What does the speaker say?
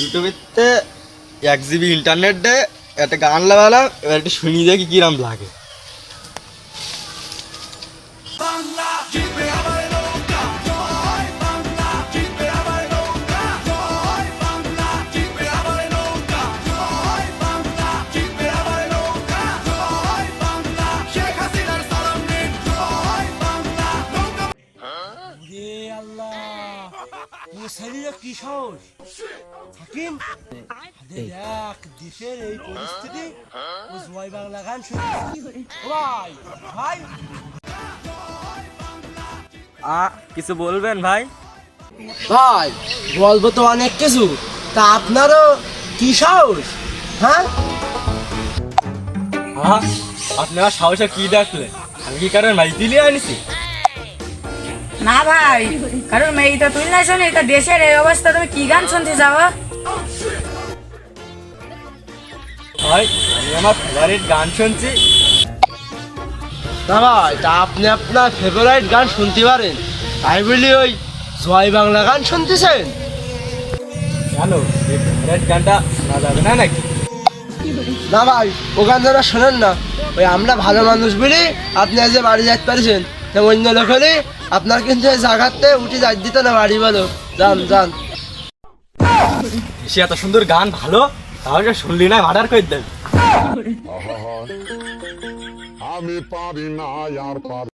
ইউটিউবেতে এক GB internet দেয় একটা গান লাগালাম এবার একটু শুনি দেখি কিরম লাগে। কি সাহস? হাকিম দেখ দেশের এই পরিস্থিতি ও জয় বাংলা গান শুনে ভাই ভাই। আ কিছু বলবেন ভাই? ভাই বলব তো অনেক কিছু। তা আপনারও কি সাহস? হ্যাঁ? হ্যাঁ আপনারা সাহসে কি ডাকলেন আমি কি কারণ মাইতি নিয়ে আনিছি? না ভাই কারণ মেয়েটা তুই না শোনে এটা দেশের এই অবস্থা তুমি কি গান শুনতে যাব ভাই আমি আমার ফেভারিট গান শুনছি। না ভাই তা আপনি আপনার ফেভারিট গান শুনতে পারেন। তাই বলি ওই জয় বাংলা গান শুনতেছেন? কেন? এই ফেভারিট গানটা শোনা যাবে না নাকি? না ভাই ও গান যারা শোনেন না ওই আমরা ভালো মানুষ বলি আপনি আজ বাড়ি যাইতে পারছেন অন্য লোক হলে আপনার কিন্তু এই জায়গাতে উঠে যাই দিত না বাড়ি বলো। যান যান। সে এত সুন্দর গান ভালো? তাহলে শুনলি না অর্ডার করে দেন আমি পারি না আর পারি